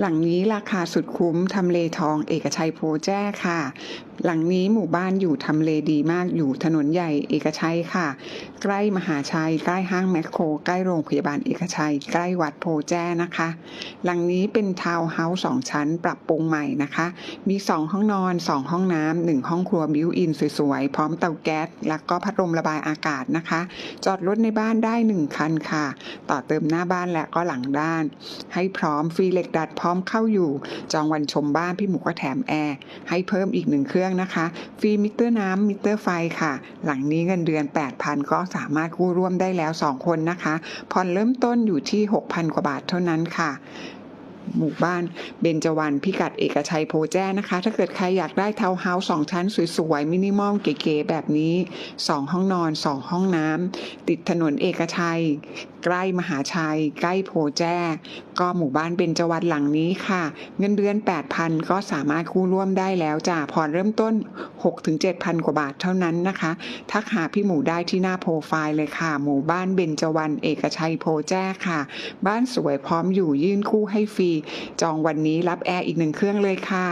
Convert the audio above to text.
หลังนี้ราคาสุดคุ้มทำเลทองเอกชัยโพแจ้ค่ะ หลังนี้หมู่บ้านอยู่ทำเลดีมากอยู่ถนนใหญ่เอกชัยค่ะ ใกล้มหาชัย ใกล้ห้างแมคโคร ใกล้โรงพยาบาลเอกชัย ใกล้วัดโพแจ้นะคะ หลังนี้เป็นทาวน์เฮาส์สองชั้นปรับปรุงใหม่นะคะ มี 2 ห้องนอน 2 ห้องน้ำหนึ่งห้องครัวบิวอินสวยๆ พร้อมเตาแก๊สแล้วก็พัดลมระบายอากาศนะคะ จอดรถในบ้านได้ 1 คันค่ะ ต่อเติมหน้าบ้านและก็หลังด้าน ให้พร้อมฟรีเหล็กดัดพร้อ้อมเข้าอยู่ จองวันชมบ้านพี่หมูก็แถมแอร์ให้เพิ่มอีกหนึ่งเครื่องนะคะ ฟรีมิเตอร์น้ำมิเตอร์ไฟค่ะ หลังนี้เงินเดือน 8,000 ก็สามารถกู้ร่วมได้แล้ว 2 คนนะคะ ผ่อนเริ่มต้นอยู่ที่ 6,000 กว่าบาทเท่านั้นค่ะ หมู่บ้านเบญจวรรณพิกัดเอกชัยโพแจ้นะคะ ถ้าเกิดใครอยากได้ทาวน์เฮาส์สองชั้นสวยๆ มินิมอลเก๋ๆแบบนี้ 2 ห้องนอน 2 ห้องน้ำติดถนนเอกชัย ใกล้มหาชัย ใกล้โพแจ้ ก็หมู่บ้านเบญจวรรณหลังนี้ค่ะ เงินเดือน 8,000 ก็สามารถกู้ร่วมได้แล้วจ้ะผ่อนเริ่มต้น 6-7,000 กว่าบาทเท่านั้นนะคะ ทักหาพี่หมูได้ที่หน้าโปรไฟล์เลยค่ะ หมู่บ้านเบญจวรรณเอกชัยโพแจ้ค่ะ บ้านสวยพร้อมอยู่ยื่นคู่ให้ฟรีจองวันนี้รับแอร์อีกหนึ่งเครื่องเลยค่ะ